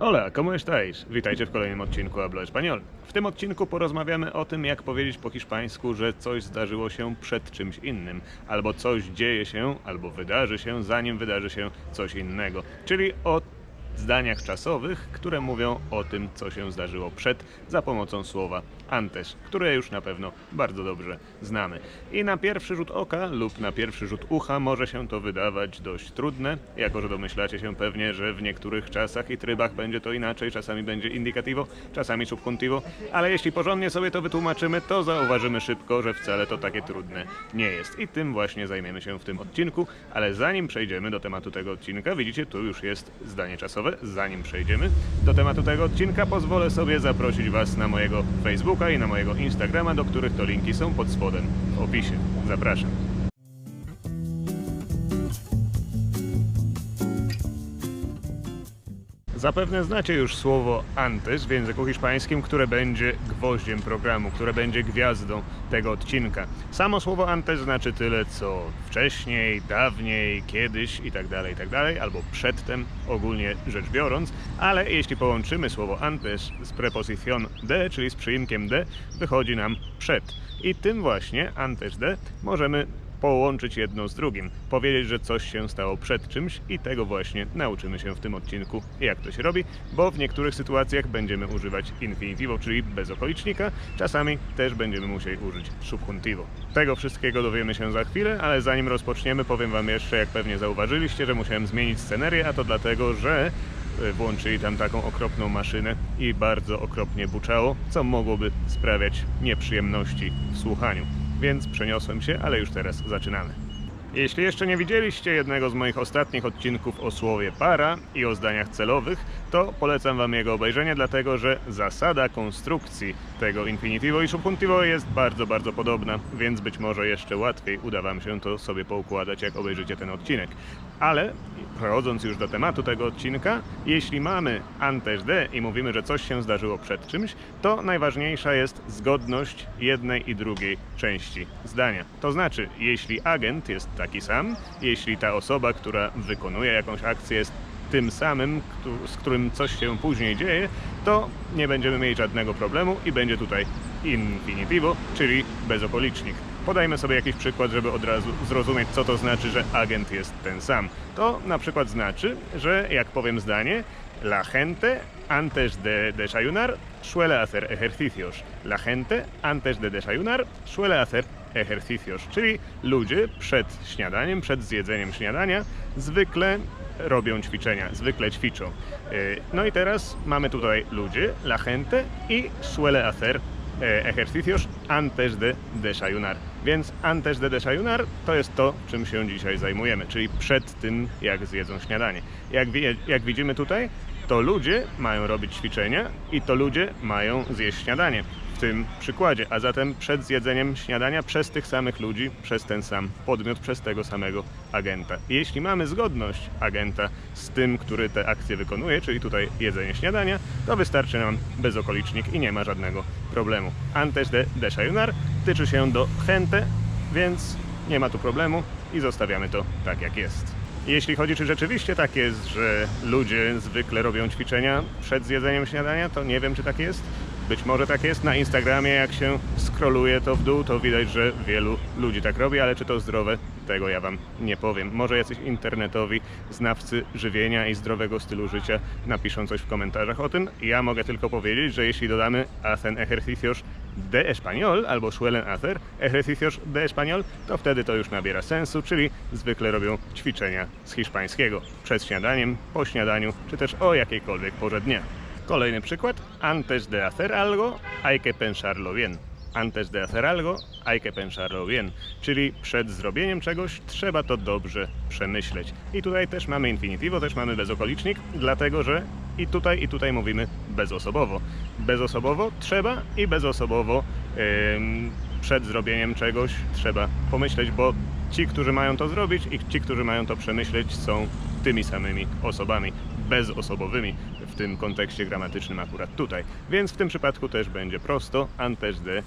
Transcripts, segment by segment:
Hola, ¿cómo estáis? Witajcie w kolejnym odcinku Hablo Español. W tym odcinku porozmawiamy o tym, jak powiedzieć po hiszpańsku, że coś zdarzyło się przed czymś innym, albo coś dzieje się, albo wydarzy się, zanim wydarzy się coś innego. Czyli o zdaniach czasowych, które mówią o tym, co się zdarzyło przed, za pomocą słowa antes, które już na pewno bardzo dobrze znamy. I na pierwszy rzut oka lub na pierwszy rzut ucha może się to wydawać dość trudne, jako że domyślacie się pewnie, że w niektórych czasach i trybach będzie to inaczej, czasami będzie indicativo, czasami subjuntivo, ale jeśli porządnie sobie to wytłumaczymy, to zauważymy szybko, że wcale to takie trudne nie jest. I tym właśnie zajmiemy się w tym odcinku, ale zanim przejdziemy do tematu tego odcinka, widzicie, tu już jest zdanie czasowe. Zanim przejdziemy do tematu tego odcinka, pozwolę sobie zaprosić Was na mojego Facebooka i na mojego Instagrama, do których to linki są pod spodem w opisie. Zapraszam. Zapewne znacie już słowo antes w języku hiszpańskim, które będzie gwoździem programu, które będzie gwiazdą tego odcinka. Samo słowo antes znaczy tyle, co wcześniej, dawniej, kiedyś itd., itd., albo przedtem, ogólnie rzecz biorąc, ale jeśli połączymy słowo antes z prepozycją de, czyli z przyimkiem de, wychodzi nam przed. I tym właśnie antes de możemy połączyć jedno z drugim, powiedzieć, że coś się stało przed czymś i tego właśnie nauczymy się w tym odcinku, jak to się robi, bo w niektórych sytuacjach będziemy używać infinitivo, czyli bezokolicznika, czasami też będziemy musieli użyć subjuntivo. Tego wszystkiego dowiemy się za chwilę, ale zanim rozpoczniemy, powiem Wam jeszcze, jak pewnie zauważyliście, że musiałem zmienić scenerię, a to dlatego, że e, włączyli tam taką okropną maszynę i bardzo okropnie buczało, co mogłoby sprawiać nieprzyjemności w słuchaniu więc przeniosłem się, ale już teraz zaczynamy. Jeśli jeszcze nie widzieliście jednego z moich ostatnich odcinków o słowie para i o zdaniach celowych, to polecam Wam jego obejrzenie, dlatego że zasada konstrukcji tego infinitivo i subjuntivo jest bardzo, bardzo podobna, więc być może jeszcze łatwiej uda Wam się to sobie poukładać, jak obejrzycie ten odcinek. Ale przechodząc już do tematu tego odcinka, jeśli mamy antes de i mówimy, że coś się zdarzyło przed czymś, to najważniejsza jest zgodność jednej i drugiej części zdania. To znaczy, jeśli agent jest taki sam, jeśli ta osoba, która wykonuje jakąś akcję jest tym samym, z którym coś się później dzieje, to nie będziemy mieli żadnego problemu i będzie tutaj infinitivo, czyli bezokolicznik. Podajmy sobie jakiś przykład, żeby od razu zrozumieć, co to znaczy, że agent jest ten sam. To na przykład znaczy, że jak powiem zdanie, la gente antes de desayunar suele hacer ejercicios. La gente antes de desayunar suele hacer ejercicios, czyli ludzie przed śniadaniem, przed zjedzeniem śniadania zwykle robią ćwiczenia, zwykle ćwiczą. Yy, No i teraz mamy tutaj ludzie, la gente i suele hacer e, ejercicios antes de desayunar. Więc antes de desayunar to jest to, czym się dzisiaj zajmujemy, czyli przed tym, jak zjedzą śniadanie. Jak, wie, jak widzimy tutaj, to ludzie mają robić ćwiczenia i to ludzie mają zjeść śniadanie w tym przykładzie, a zatem przed zjedzeniem śniadania przez tych samych ludzi, przez ten sam podmiot, przez tego samego agenta. Jeśli mamy zgodność agenta z tym, który te akcje wykonuje, czyli tutaj jedzenie śniadania, to wystarczy nam bezokolicznik i nie ma żadnego problemu. Antes de desayunar tyczy się do gente, więc nie ma tu problemu i zostawiamy to tak jak jest. Jeśli chodzi, czy rzeczywiście tak jest, że ludzie zwykle robią ćwiczenia przed zjedzeniem śniadania, to nie wiem, czy tak jest. Być może tak jest. Na Instagramie, jak się skroluje to w dół, to widać, że wielu ludzi tak robi, ale czy to zdrowe, tego ja Wam nie powiem. Może jacyś internetowi znawcy żywienia i zdrowego stylu życia napiszą coś w komentarzach o tym. Ja mogę tylko powiedzieć, że jeśli dodamy hacen ejercicios de español albo suelen hacer ejercicios de español, to wtedy to już nabiera sensu, czyli zwykle robią ćwiczenia z hiszpańskiego przed śniadaniem, po śniadaniu, czy też o jakiejkolwiek porze dnia. Kolejny przykład. Antes de hacer algo, hay que pensarlo bien. Antes de hacer algo, hay que pensarlo bien. Czyli przed zrobieniem czegoś trzeba to dobrze przemyśleć. I tutaj też mamy infinitivo, też mamy bezokolicznik, dlatego że i tutaj, i tutaj mówimy bezosobowo. Bezosobowo trzeba i bezosobowo przed zrobieniem czegoś trzeba pomyśleć, bo ci, którzy mają to zrobić i ci, którzy mają to przemyśleć, są tymi samymi osobami bezosobowymi w tym kontekście gramatycznym akurat tutaj. Więc w tym przypadku też będzie prosto antes de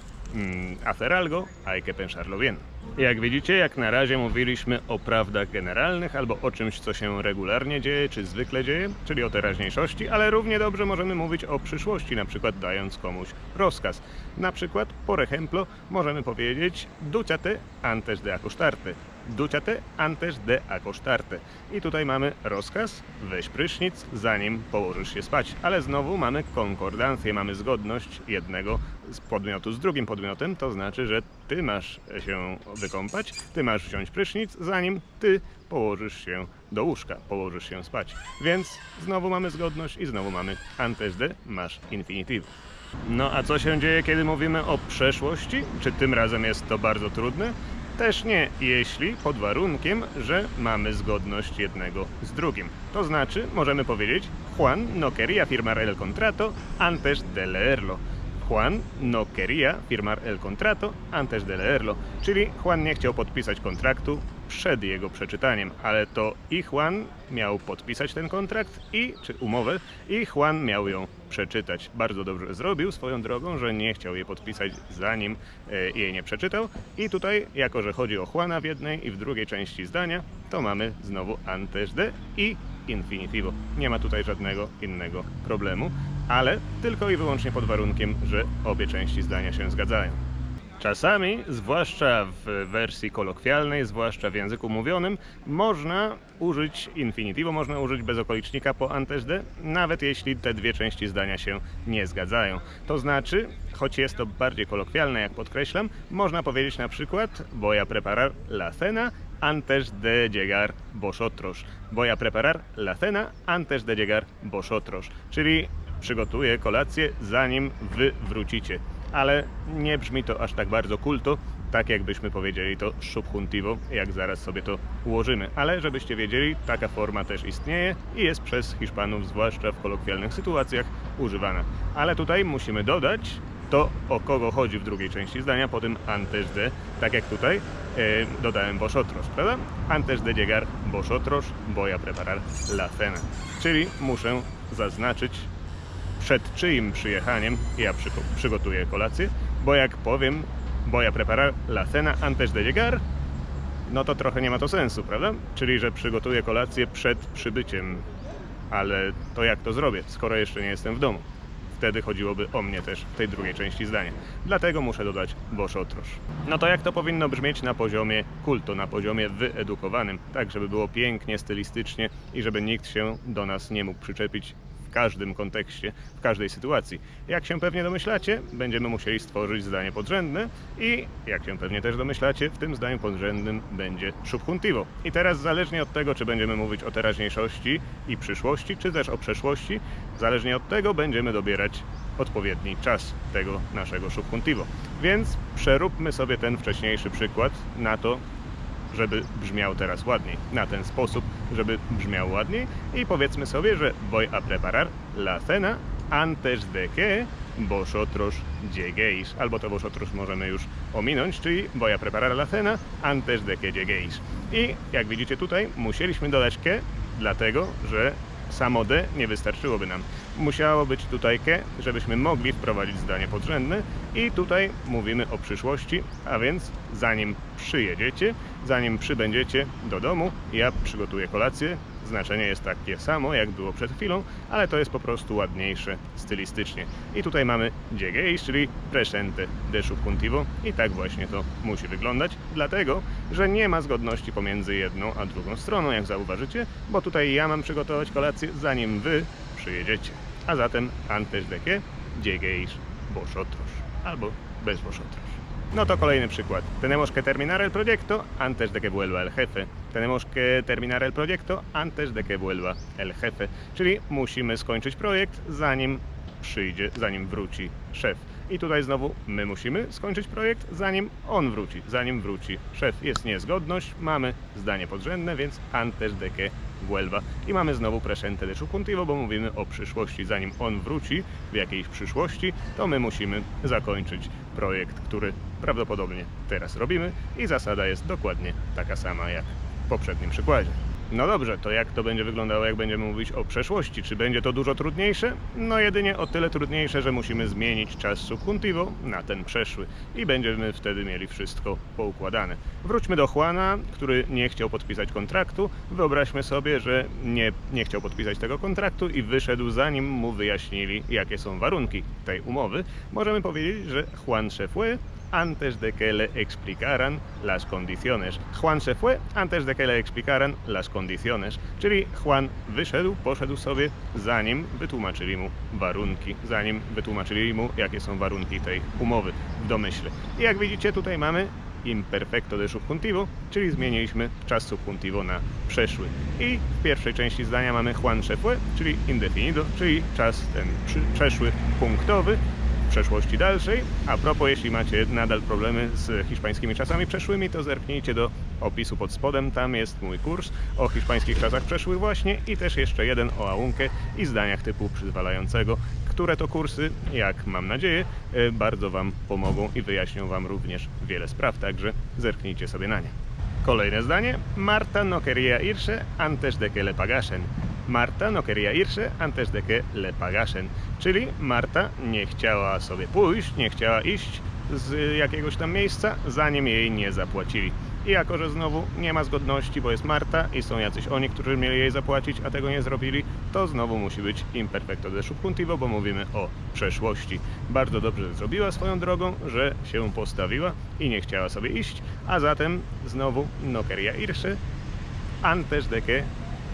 hacer algo, hay que pensarlo bien. Jak widzicie, jak na razie mówiliśmy o prawdach generalnych albo o czymś, co się regularnie dzieje, czy zwykle dzieje, czyli o teraźniejszości, ale równie dobrze możemy mówić o przyszłości, na przykład dając komuś rozkaz. Na przykład, por ejemplo, możemy powiedzieć dúchate antes de acostarte. Dúchate antes de acostarte. I tutaj mamy rozkaz, weź prysznic, zanim położysz się spać. Ale znowu mamy konkordancję, mamy zgodność jednego z podmiotu z drugim podmiotem, to znaczy, że ty masz się wykąpać, ty masz wziąć prysznic, zanim ty położysz się do łóżka, położysz się spać. Więc znowu mamy zgodność i znowu mamy antes de, masz infinityw. No a co się dzieje, kiedy mówimy o przeszłości? Czy tym razem jest to bardzo trudne? Też nie, jeśli pod warunkiem, że mamy zgodność jednego z drugim. To znaczy, możemy powiedzieć, Juan no quería firmar el contrato antes de leerlo. Juan no quería firmar el contrato antes de leerlo. Czyli Juan nie chciał podpisać kontraktu przed jego przeczytaniem, ale to i Juan miał podpisać ten kontrakt i czy umowę i Juan miał ją przeczytać. Bardzo dobrze zrobił swoją drogą, że nie chciał jej podpisać zanim e, jej nie przeczytał. I tutaj, jako że chodzi o Juana w jednej i w drugiej części zdania, to mamy znowu antes de i infinitivo. Nie ma tutaj żadnego innego problemu, ale tylko i wyłącznie pod warunkiem, że obie części zdania się zgadzają. Czasami, zwłaszcza w wersji kolokwialnej, zwłaszcza w języku mówionym, można użyć infinitywu, można użyć bezokolicznika po antes de, nawet jeśli te dwie części zdania się nie zgadzają. To znaczy, choć jest to bardziej kolokwialne, jak podkreślam, można powiedzieć na przykład voy a preparar la cena antes de llegar vosotros. Voy a preparar la cena antes de llegar vosotros. Czyli przygotuję kolację zanim wy wrócicie ale nie brzmi to aż tak bardzo kulto, tak jakbyśmy powiedzieli to subjuntivo, jak zaraz sobie to ułożymy. Ale żebyście wiedzieli, taka forma też istnieje i jest przez Hiszpanów, zwłaszcza w kolokwialnych sytuacjach, używana. Ale tutaj musimy dodać to, o kogo chodzi w drugiej części zdania, po tym antes de, tak jak tutaj e, dodałem vosotros, prawda? Antes de llegar vosotros voy a preparar la cena. Czyli muszę zaznaczyć przed czyim przyjechaniem ja przygo- przygotuję kolację, bo jak powiem voy a preparar la cena antes de llegar, no to trochę nie ma to sensu, prawda? Czyli, że przygotuję kolację przed przybyciem, ale to jak to zrobię, skoro jeszcze nie jestem w domu? Wtedy chodziłoby o mnie też w tej drugiej części zdania. Dlatego muszę dodać vosotros. No to jak to powinno brzmieć na poziomie kultu, na poziomie wyedukowanym, tak żeby było pięknie, stylistycznie i żeby nikt się do nas nie mógł przyczepić każdym kontekście, w każdej sytuacji. Jak się pewnie domyślacie, będziemy musieli stworzyć zdanie podrzędne i, jak się pewnie też domyślacie, w tym zdaniu podrzędnym będzie subjuntivo. I teraz zależnie od tego, czy będziemy mówić o teraźniejszości i przyszłości, czy też o przeszłości, zależnie od tego będziemy dobierać odpowiedni czas tego naszego subjuntivo. Więc przeróbmy sobie ten wcześniejszy przykład na to, żeby brzmiał teraz ładniej. Na ten sposób, żeby brzmiał ładniej i powiedzmy sobie, że voy a preparar la cena antes de que vosotros lleguéis. Albo to vosotros możemy już ominąć, czyli voy a preparar la cena antes de que lleguéis. I jak widzicie tutaj, musieliśmy dodać que, dlatego, że samo de nie wystarczyłoby nam. Musiało być tutaj ke, żebyśmy mogli wprowadzić zdanie podrzędne i tutaj mówimy o przyszłości, a więc zanim przyjedziecie, zanim przybędziecie do domu, ja przygotuję kolację. Znaczenie jest takie samo, jak było przed chwilą, ale to jest po prostu ładniejsze stylistycznie. I tutaj mamy lleguéis, czyli presente de subjuntivo i tak właśnie to musi wyglądać, dlatego, że nie ma zgodności pomiędzy jedną a drugą stroną, jak zauważycie, bo tutaj ja mam przygotować kolację, zanim wy przyjedziecie. A zatem antes de que lleguéis vosotros, albo bez vosotros. No to kolejny przykład. Tenemos que terminar el proyecto antes de que vuelva el jefe. Tenemos que terminar el proyecto antes de que vuelva el jefe. Czyli musimy skończyć projekt zanim przyjdzie, zanim wróci szef. I tutaj znowu my musimy skończyć projekt zanim on wróci, zanim wróci szef. Jest niezgodność, mamy zdanie podrzędne, więc antes de que vuelva. I mamy znowu presente de subjuntivo, bo mówimy o przyszłości. Zanim on wróci w jakiejś przyszłości, to my musimy zakończyć projekt, który prawdopodobnie teraz robimy i zasada jest dokładnie taka sama jak w poprzednim przykładzie. No dobrze, to jak to będzie wyglądało, jak będziemy mówić o przeszłości? Czy będzie to dużo trudniejsze? No jedynie o tyle trudniejsze, że musimy zmienić czas subjuntivo na ten przeszły i będziemy wtedy mieli wszystko poukładane. Wróćmy do Juana, który nie chciał podpisać kontraktu. Wyobraźmy sobie, że nie, nie chciał podpisać tego kontraktu i wyszedł zanim mu wyjaśnili, jakie są warunki tej umowy. Możemy powiedzieć, że Juan se fue antes de que le explicaran las condiciones. Juan se fue antes de que le explicaran las condiciones. Czyli Juan wyszedł, poszedł sobie, zanim wytłumaczyli mu warunki, zanim wytłumaczyli mu, jakie są warunki tej umowy w domyśle. I jak widzicie, tutaj mamy imperfecto de subjuntivo, czyli zmieniliśmy czas subjuntivo na przeszły. I w pierwszej części zdania mamy Juan se fue, czyli indefinido, czyli czas ten przeszły punktowy, przeszłości dalszej. A propos, jeśli macie nadal problemy z hiszpańskimi czasami przeszłymi, to zerknijcie do opisu pod spodem. Tam jest mój kurs o hiszpańskich czasach przeszłych właśnie i też jeszcze jeden o aunque i zdaniach typu przyzwalającego, które to kursy, jak mam nadzieję, e, bardzo Wam pomogą i wyjaśnią Wam również wiele spraw, także zerknijcie sobie na nie. Kolejne zdanie. Marta no quería irse antes de que le pagasen. Marta no quería irse antes de que le pagasen. Czyli Marta nie chciała sobie pójść, nie chciała iść z jakiegoś tam miejsca, zanim jej nie zapłacili. I jako, że znowu nie ma zgodności, bo jest Marta i są jacyś oni, którzy mieli jej zapłacić, a tego nie zrobili, to znowu musi być imperfecto de subjuntivo, bo mówimy o przeszłości. Bardzo dobrze zrobiła swoją drogą, że się postawiła i nie chciała sobie iść, a zatem znowu no quería irse antes de que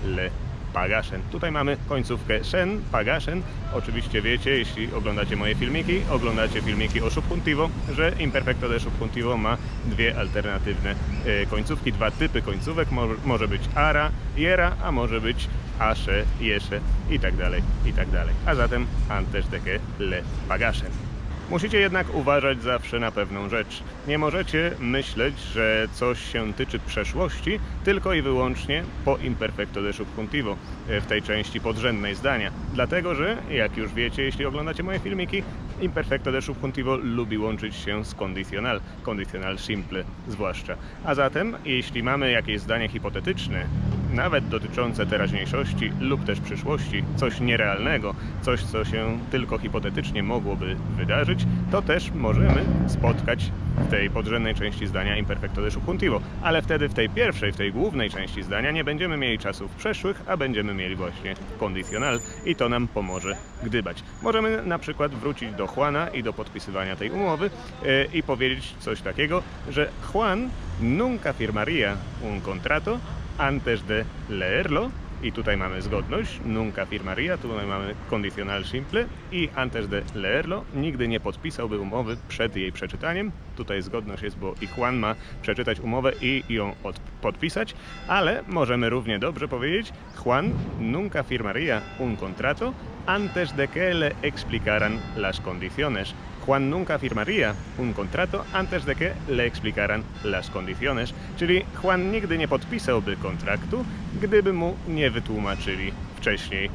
le pagasen. Tutaj mamy końcówkę sen, pagasen. Oczywiście wiecie, jeśli oglądacie moje filmiki, oglądacie filmiki o subjuntivo, że imperfecto de subjuntivo ma dwie alternatywne e, końcówki, dwa typy końcówek. Może, być ara, jera, a może być asze, jesze i tak dalej, i tak dalej. A zatem antes de que le pagasen. Musicie jednak uważać zawsze na pewną rzecz. Nie możecie myśleć, że coś się tyczy przeszłości tylko i wyłącznie po imperfecto de subjuntivo e, w tej części podrzędnej zdania. Dlatego, że jak już wiecie, jeśli oglądacie moje filmiki, imperfecto de subjuntivo lubi łączyć się z condicional, condicional simple zwłaszcza. A zatem, jeśli mamy jakieś zdanie hipotetyczne, nawet dotyczące teraźniejszości lub też przyszłości, coś nierealnego, coś, co się tylko hipotetycznie mogłoby wydarzyć, to też możemy spotkać w tej podrzędnej części zdania imperfecto de subjuntivo. Ale wtedy w tej pierwszej, w tej głównej części zdania nie będziemy mieli czasów przeszłych, a będziemy mieli właśnie condicional i to nam pomoże gdybać. Możemy na przykład wrócić do Juana i do podpisywania tej umowy e, i powiedzieć coś takiego, że Juan nunca firmaría un contrato antes de leerlo. I tutaj mamy zgodność, nunca firmaría, tutaj mamy condicional simple i antes de leerlo, nigdy nie podpisałby umowy przed jej przeczytaniem. Tutaj zgodność jest, bo i Juan ma przeczytać umowę i ją od, podpisać, ale możemy równie dobrze powiedzieć Juan nunca firmaría un contrato antes de que le explicaran las condiciones. Juan nunca firmaría un contrato antes de que le explicaran las condiciones, czyli Juan nigdy nie podpisałby kontraktu, gdyby mu nie wytłumaczyli wcześniej e,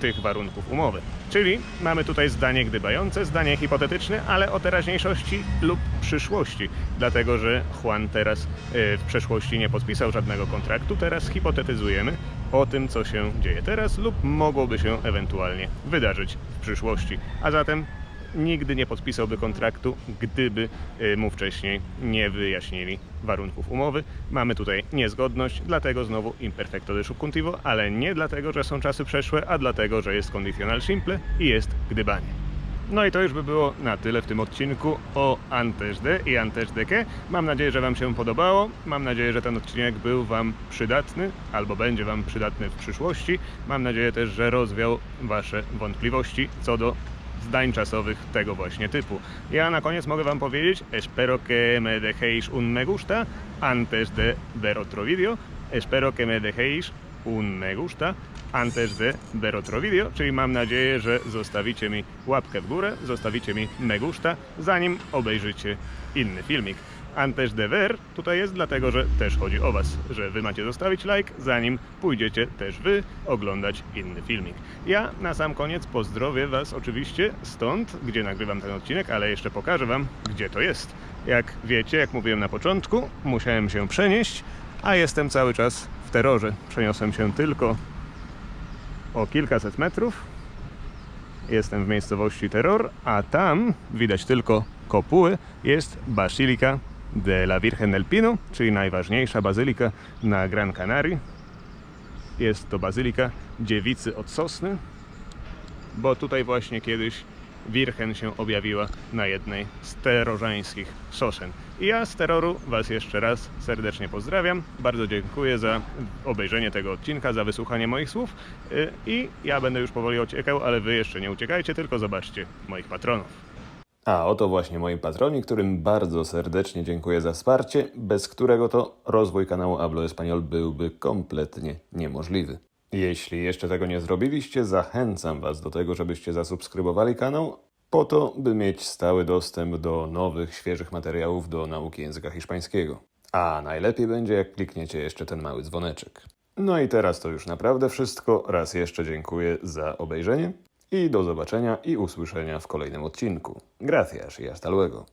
tych warunków umowy. Czyli mamy tutaj zdanie gdybające, zdanie hipotetyczne, ale o teraźniejszości lub przyszłości, dlatego że Juan teraz e, w przeszłości nie podpisał żadnego kontraktu, teraz hipotetyzujemy o tym, co się dzieje teraz lub mogłoby się ewentualnie wydarzyć w przyszłości. A zatem nigdy nie podpisałby kontraktu, gdyby y, mu wcześniej nie wyjaśnili warunków umowy. Mamy tutaj niezgodność, dlatego znowu imperfecto de ale nie dlatego, że są czasy przeszłe, a dlatego, że jest condicional simple i jest gdybanie. No i to już by było na tyle w tym odcinku o antes de i antes que. Mam nadzieję, że Wam się podobało. Mam nadzieję, że ten odcinek był Wam przydatny albo będzie Wam przydatny w przyszłości. Mam nadzieję też, że rozwiał Wasze wątpliwości co do zdań czasowych tego właśnie typu. Ja na koniec mogę Wam powiedzieć, espero que me dejéis un me gusta antes de ver otro vídeo. Espero que me dejéis un me gusta antes de ver otro vídeo, czyli mam nadzieję, że zostawicie mi łapkę w górę, zostawicie mi me gusta, zanim obejrzycie inny filmik. Antes de ver tutaj jest dlatego, że też chodzi o Was, że Wy macie zostawić like, zanim pójdziecie też Wy oglądać inny filmik. Ja na sam koniec pozdrowię Was oczywiście stąd, gdzie nagrywam ten odcinek, ale jeszcze pokażę Wam, gdzie to jest. Jak wiecie, jak mówiłem na początku, musiałem się przenieść, a jestem cały czas w terrorze. Przeniosłem się tylko o kilkaset metrów. Jestem w miejscowości Terror, a tam widać tylko kopuły. Jest Basilica de la Virgen del Pino, czyli najważniejsza bazylika na Gran Canaria. Jest to bazylika dziewicy od sosny, bo tutaj właśnie kiedyś Wirchen się objawiła na jednej z terorzańskich sosen. I ja z terroru Was jeszcze raz serdecznie pozdrawiam. Bardzo dziękuję za obejrzenie tego odcinka, za wysłuchanie moich słów. Yy, I ja będę już powoli uciekał, ale Wy jeszcze nie uciekajcie, tylko zobaczcie moich patronów. A oto właśnie moi patroni, którym bardzo serdecznie dziękuję za wsparcie, bez którego to rozwój kanału Hablo Español byłby kompletnie niemożliwy. Jeśli jeszcze tego nie zrobiliście, zachęcam Was do tego, żebyście zasubskrybowali kanał, po to, by mieć stały dostęp do nowych, świeżych materiałów do nauki języka hiszpańskiego. A najlepiej będzie, jak klikniecie jeszcze ten mały dzwoneczek. No i teraz to już naprawdę wszystko. Raz jeszcze dziękuję za obejrzenie i do zobaczenia i usłyszenia w kolejnym odcinku. Gracias y hasta luego.